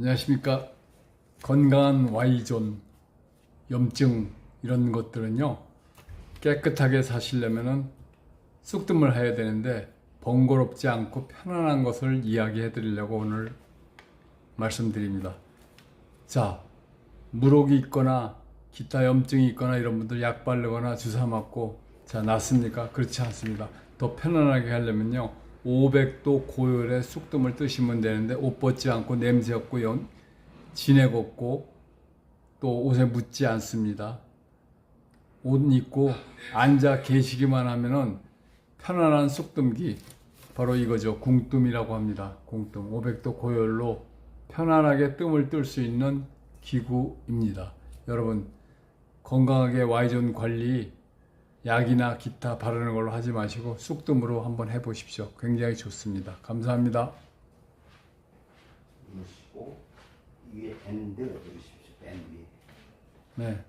안녕하십니까. 건강한 Y존, 염증 이런 것들은요. 깨끗하게 사시려면은 쑥뜸을 해야 되는데 번거롭지 않고 편안한 것을 이야기해 드리려고 오늘 말씀드립니다. 자, 물혹이 있거나 기타 염증이 있거나 이런 분들 약 바르거나 주사 맞고 자 낫습니까? 그렇지 않습니다. 더 편안하게 하려면요 500도 고열에 쑥뜸을 뜨시면 되는데 옷 벗지 않고 냄새 없고 연, 진액 없고 또 옷에 묻지 않습니다. 옷 입고 앉아 계시기만 하면은 편안한 쑥뜸기 바로 이거죠 궁뜸이라고 합니다. 궁뜸 500도 고열로 편안하게 뜸을 뜰 수 있는 기구입니다. 여러분 건강하게 Y존 관리 약이나 기타 바르는 걸로 하지 마시고 쑥뜸으로 한번 해보십시오. 굉장히 좋습니다. 감사합니다. 누르시고 위에 밴드 누르십시오. 밴드. 네.